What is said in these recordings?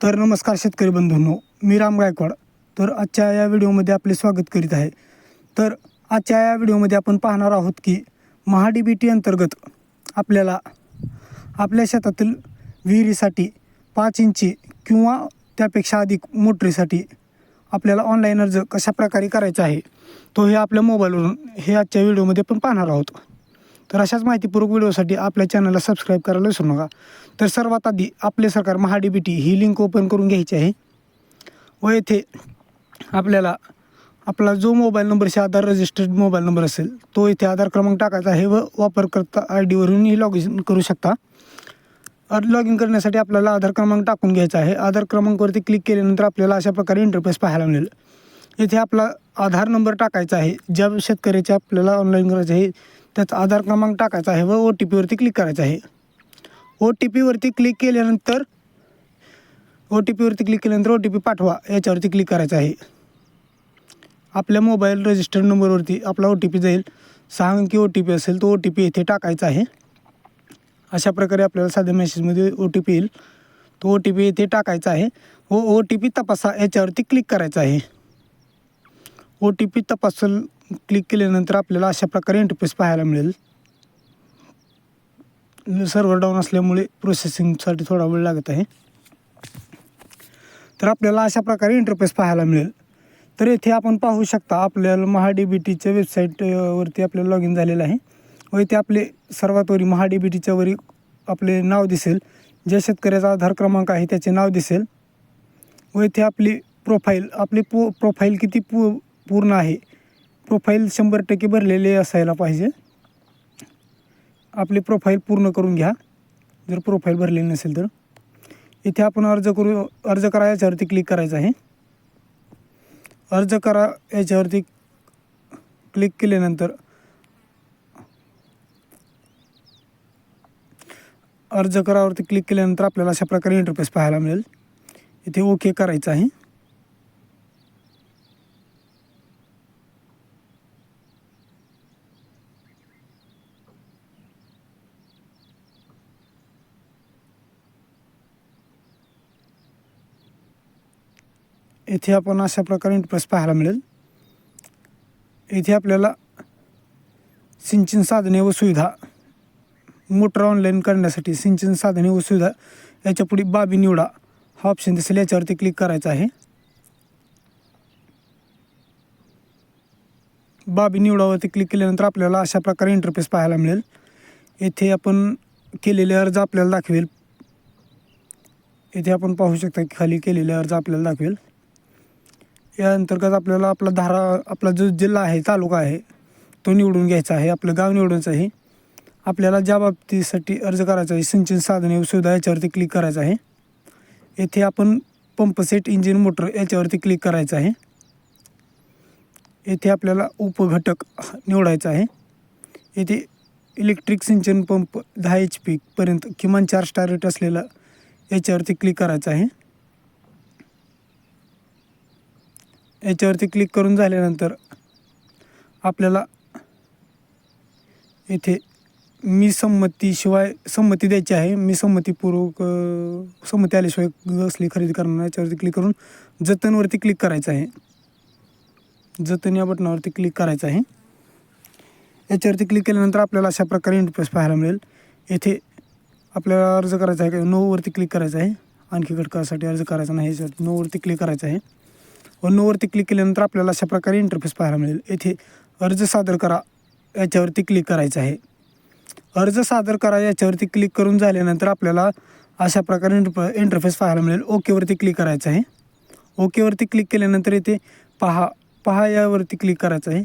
तर नमस्कार शेतकरी बंधूंनो मी राम गायकवाड. तर आजच्या या व्हिडिओमध्ये आपले स्वागत करीत आहे. तर आजच्या या व्हिडिओमध्ये आपण पाहणार आहोत की महा डी बी टी अंतर्गत आपल्याला आपल्या शेतातील विहिरीसाठी पाच इंची किंवा त्यापेक्षा अधिक मोटरीसाठी आपल्याला ऑनलाईन अर्ज कशा प्रकारे करायचा आहे तो हे आपल्या मोबाईलवरून हे आजच्या व्हिडिओमध्ये आपण पाहणार आहोत. तर अशाच माहितीपूर्वक व्हिडिओसाठी आपल्या चॅनलला सबस्क्राईब करायला विसरू नका. तर सर्वात आधी आपले सरकार महा डी बी टी ही लिंक ओपन करून घ्यायची आहे. व येथे आपल्याला आपला जो मोबाईल नंबरशी आधार रजिस्टर्ड मोबाईल नंबर असेल तो इथे आधार क्रमांक टाकायचा आहे व वापरकर्ता आय डीवरूनही लॉग इन करू शकता. लॉग इन करण्यासाठी आपल्याला आधार क्रमांक टाकून घ्यायचा आहे. आधार क्रमांकवरती क्लिक केल्यानंतर आपल्याला अशा प्रकारे इंटरफेस पाहायला मिळेल. येथे आपला आधार नंबर टाकायचा आहे. ज्या शेतकऱ्याचे आपल्याला ऑनलाईन करायचं आहे त्याचा आधार क्रमांक टाकायचा आहे व ओ टी पीवरती क्लिक करायचं आहे ओ टी पीवरती क्लिक केल्यानंतर ओ टी पीवरती क्लिक केल्यानंतर ओ टी पी पाठवा याच्यावरती क्लिक करायचं आहे आपल्या मोबाईल रजिस्टर्ड नंबरवरती आपला ओ टी पी जाईल सहा अंकी ओ टी पी असेल तो ओ टी पी येथे टाकायचा आहे अशा प्रकारे आपल्याला साध्या मेसेजमध्ये ओ टी पी येईल तो ओ टी पी येथे टाकायचा आहे व ओ टी पी तपासा याच्यावरती क्लिक करायचं आहे ओ टी पी तपासल क्लिक केल्यानंतर आपल्याला अशा प्रकारे इंटरफेस पाहायला मिळेल. सर्व्हर डाऊन असल्यामुळे प्रोसेसिंगसाठी थोडा वेळ लागत आहे. तर आपल्याला अशा प्रकारे इंटरफेस पाहायला मिळेल. तर येथे आपण पाहू शकता आपल्याला महाडीबीटीच्या वेबसाईटवरती बी टीच्या आपल्याला लॉग इन झालेलं आहे. व इथे आपले सर्वात वरी महाडीबीटीच्या बी वरी आपले नाव दिसेल. ज्या शेतकऱ्याचा आधार क्रमांक आहे त्याचे नाव दिसेल. व इथे आपली प्रोफाईल आपली पो प्रोफाईल किती पू पूर्ण आहे. प्रोफाईल शंभर टक्के भरलेले असायला पाहिजे. आपली प्रोफाईल पूर्ण करून घ्या. जर प्रोफाईल भरलेली नसेल तर. इथे आपण अर्ज करू अर्ज करा याच्यावरती क्लिक करायचं आहे. अर्ज करा याच्यावरती क्लिक केल्यानंतर अर्ज करावरती क्लिक केल्यानंतर आपल्याला अशा प्रकारे इंटरफेस पाहायला मिळेल. इथे ओके करायचं आहे. इथे आपण अशा प्रकारे इंटरफेस पाहायला मिळेल. इथे आपल्याला सिंचन साधने व सुविधा मोटर ऑनलाईन करण्यासाठी सिंचन साधने व सुविधा याच्यापुढे बाबी निवडा हा ऑप्शन दिसेल. याच्यावरती क्लिक करायचा आहे. बाबी निवडावरती क्लिक केल्यानंतर आपल्याला अशा प्रकारे इंटरफेस पाहायला मिळेल. येथे आपण केलेले अर्ज आपल्याला दाखवेल. येथे आपण पाहू शकता की खाली केलेले अर्ज आपल्याला दाखवेल. या अंतर्गत आपल्याला आपला धारा आपला जो जिल्हा आहे तालुका आहे तो निवडून घ्यायचा आहे. आपलं गाव निवडायचं आहे आपल्याला ज्या बाबतीसाठी अर्ज करायचा आहे सिंचन साधने सुविधा याच्यावरती क्लिक करायचं आहे. येथे आपण पंपसेट इंजिन मोटर याच्यावरती क्लिक करायचं आहे. येथे आपल्याला उपघटक निवडायचा आहे. येथे इलेक्ट्रिक सिंचन पंप दहा एच पीपर्यंत किमान चार स्टार रेट असलेला याच्यावरती क्लिक करायचं आहे. याच्यावरती क्लिक करून झाल्यानंतर आपल्याला येथे मी संमतीशिवाय संमती द्यायची आहे. मी संमतीपूर्वक संमती आल्याशिवाय असली खरेदी करणार याच्यावरती क्लिक करून जतनवरती क्लिक करायचं आहे. जतन या बटनावरती क्लिक करायचं आहे. याच्यावरती क्लिक केल्यानंतर आपल्याला अशा प्रकारे इंटरफेस पाहायला मिळेल. येथे आपल्याला अर्ज करायचा आहे नोवरती क्लिक करायचं आहे. आणखी घटकासाठी अर्ज करायचा नाही. याच्यावरती नोवरती क्लिक करायचं आहे. व नोवरती क्लिक केल्यानंतर आपल्याला अशा प्रकारे इंटरफेस पाहायला मिळेल. येथे अर्ज सादर करा याच्यावरती क्लिक करायचं आहे. अर्ज सादर करा याच्यावरती क्लिक करून झाल्यानंतर आपल्याला अशा प्रकारे इंटर इंटरफेस पाहायला मिळेल. ओकेवरती क्लिक करायचं आहे. ओकेवरती क्लिक केल्यानंतर इथे पहा पहा यावरती क्लिक करायचं आहे.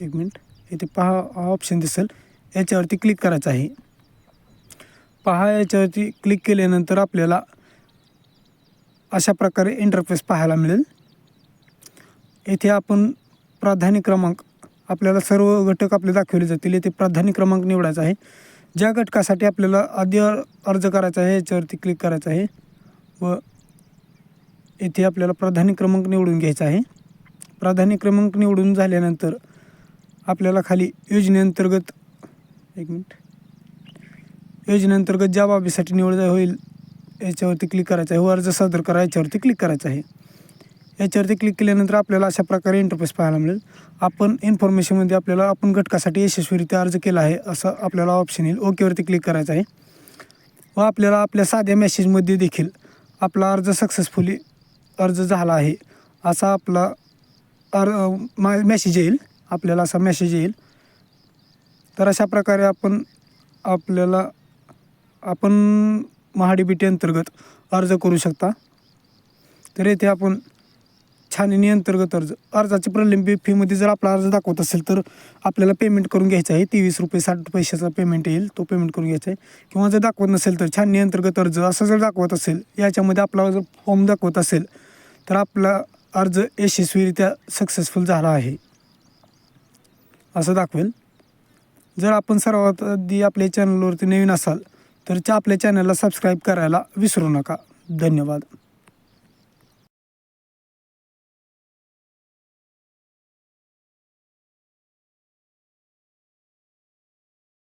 एक मिनिट इथे पहा हा ऑप्शन दिसेल. याच्यावरती क्लिक करायचं आहे. पहा याच्यावरती क्लिक केल्यानंतर आपल्याला अशा प्रकारे इंटरफेस पाहायला मिळेल. येथे आपण प्राधान्य क्रमांक आपल्याला सर्व घटक आपले दाखवले जातील. येथे प्राधान्य क्रमांक निवडायचा आहे. ज्या घटकासाठी आपल्याला आधी अर्ज करायचा आहे याच्यावरती क्लिक करायचं आहे. व येथे आपल्याला प्राधान्य क्रमांक निवडून घ्यायचा आहे. प्राधान्य क्रमांक निवडून झाल्यानंतर आपल्याला खाली योजनेअंतर्गत एक मिनिट. योजनेअंतर्गत ज्या बाबीसाठी निवड होईल याच्यावरती क्लिक करायचं आहे. व अर्ज सादर करा याच्यावरती क्लिक करायचं आहे. याच्यावरती क्लिक केल्यानंतर आपल्याला अशा प्रकारे इंटरफेस पाहायला मिळेल. आपण इन्फॉर्मेशनमध्ये आपल्याला आपण घटकासाठी यशस्वीरित्या अर्ज केला आहे असं आपल्याला ऑप्शन येईल. ओकेवरती क्लिक करायचं आहे. व आपल्याला आपल्या साध्या मेसेजमध्ये देखील आपला अर्ज सक्सेसफुली अर्ज झाला आहे असा आपला अर मा मेसेज येईल. आपल्याला असा मेसेज येईल. तर अशा प्रकारे आपण आपल्याला आपण महाडी अंतर्गत अर्ज करू शकता. तर येथे आपण छाननी अंतर्गत अर्ज. अर्जाची प्रलंबित फीमध्ये जर आपला अर्ज दाखवत असेल तर आपल्याला पेमेंट करून घ्यायचं आहे. तेवीस रुपये साठ पैशाचा पेमेंट येईल. तो पेमेंट करून घ्यायचा आहे. किंवा जर दाखवत नसेल तर छाननी अंतर्गत अर्ज असं जर दाखवत असेल याच्यामध्ये आपला जर फॉर्म दाखवत असेल तर आपला अर्ज यशस्वीरित्या सक्सेसफुल झाला आहे. असं दाखवेल. जर आपण सर्वात आधी आपल्या चॅनलवरती नवीन असाल तर आपल्या चॅनलला सबस्क्राईब करायला विसरू नका. धन्यवाद.